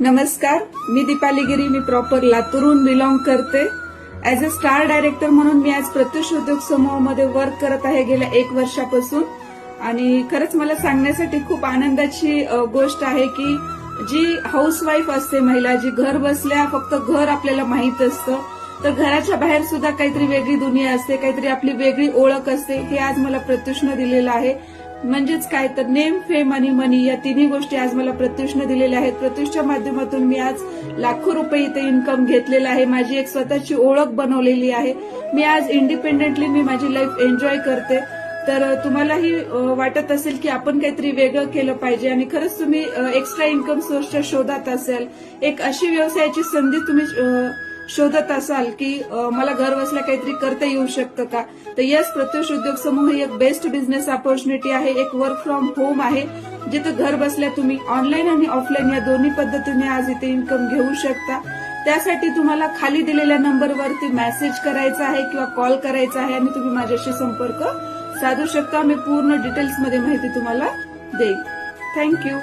नमस्कार मी दीपाली गिरी मी प्रॉपर लातूरहून बिलॉंग करते. ऍज अ स्टार डायरेक्टर म्हणून मी आज प्रत्युष उद्योग समूहामध्ये वर्क करत आहे गेल्या एक वर्षापासून. आणि खरंच मला सांगण्यासाठी खूप आनंदाची गोष्ट आहे की जी हाऊसवाईफ असते महिला जी घर बसल्या फक्त घर आपल्याला माहीत असतं तर घराच्या बाहेर सुद्धा काहीतरी वेगळी दुनिया असते काहीतरी आपली वेगळी ओळख असते हे आज मला प्रत्युषनं दिलेलं आहे. म्हणजेच काय तर नेम फेम आणि मनी या तिन्ही गोष्टी आज मला प्रत्युषनं दिलेल्या आहेत. प्रत्युषच्या माध्यमातून मी आज लाखो रुपये इथे इन्कम घेतलेला आहे. माझी एक स्वतःची ओळख बनवलेली आहे. मी आज इंडिपेंडेंटली मी माझी लाईफ एन्जॉय करते. तर तुम्हालाही वाटत असेल की आपण काहीतरी वेगळं केलं पाहिजे आणि खरंच तुम्ही एक्स्ट्रा इन्कम सोर्सच्या शोधात असेल. एक अशी व्यवसायाची संधी तुम्ही शोधत असाल की मला घर बसल्या काहीतरी करता येऊ शकतं का? तर यस प्रत्युष उद्योग समूह ही एक बेस्ट बिझनेस ऑपॉर्च्युनिटी आहे. एक वर्क फ्रॉम होम आहे जिथं घर बसल्या तुम्ही ऑनलाईन आणि ऑफलाईन या दोन्ही पद्धतीने आज इथे इन्कम घेऊ शकता. त्यासाठी तुम्हाला खाली दिलेल्या नंबरवरती मेसेज करायचा आहे किंवा कॉल करायचा आहे आणि तुम्ही माझ्याशी संपर्क साधू शकता. मी पूर्ण डिटेल्समध्ये माहिती तुम्हाला देईन थँक्यू